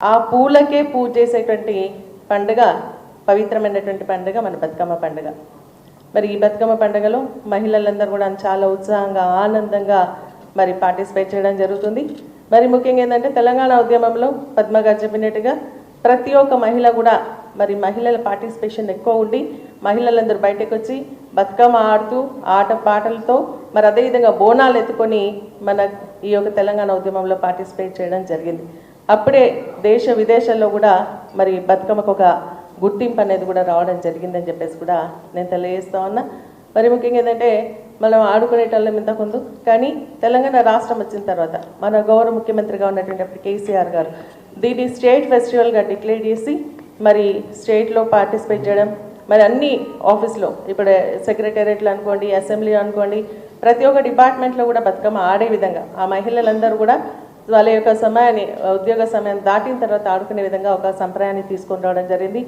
ఆ పూలకే పూజ చేసేటువంటి పండుగ పవిత్రమైనటువంటి పండుగ మన బతుకమ్మ పండుగ. మరి ఈ బతుకమ్మ పండుగలో మహిళలందరూ కూడా చాలా ఉత్సాహంగా ఆనందంగా మరి పార్టిసిపేట్ చేయడం జరుగుతుంది. మరి ముఖ్యంగా ఏంటంటే తెలంగాణ ఉద్యమంలో పద్మ గారు చెప్పినట్టుగా ప్రతి ఒక్క మహిళ కూడా మరి మహిళల పార్టిసిపేషన్ ఎక్కువ ఉండి మహిళలందరూ బయటకు వచ్చి బతుకమ్మ ఆడుతూ ఆట పాటలతో మరి అదేవిధంగా బోనాలు ఎత్తుకొని మన ఈ యొక్క తెలంగాణ ఉద్యమంలో పార్టిసిపేట్ చేయడం జరిగింది. అప్పుడే దేశ విదేశాల్లో కూడా మరి బతుకమ్మకు ఒక గుర్తింపు అనేది కూడా రావడం జరిగిందని చెప్పేసి కూడా నేను తెలియజేస్తా ఉన్నా. మరి ముఖ్యంగా ఏంటంటే మనం ఆడుకునేటోళ్ళం ఇంతకుముందు కానీ తెలంగాణ రాష్ట్రం వచ్చిన తర్వాత మన గౌరవ ముఖ్యమంత్రిగా ఉన్నటువంటి కేసీఆర్ గారు దీన్ని స్టేట్ ఫెస్టివల్గా డిక్లేర్ చేసి మరి స్టేట్లో పార్టిసిపేట్ చేయడం మరి అన్ని ఆఫీస్లో ఇప్పుడు సెక్రటేరియట్లు అనుకోండి అసెంబ్లీ అనుకోండి ప్రతి ఒక్క డిపార్ట్మెంట్లో కూడా బతుకమ్మ ఆడే విధంగా ఆ మహిళలందరూ కూడా వాళ్ళ యొక్క సమయాన్ని ఉద్యోగ సమయం దాటిన తర్వాత ఆడుకునే విధంగా ఒక సంప్రదాయాన్ని తీసుకొని రావడం జరిగింది.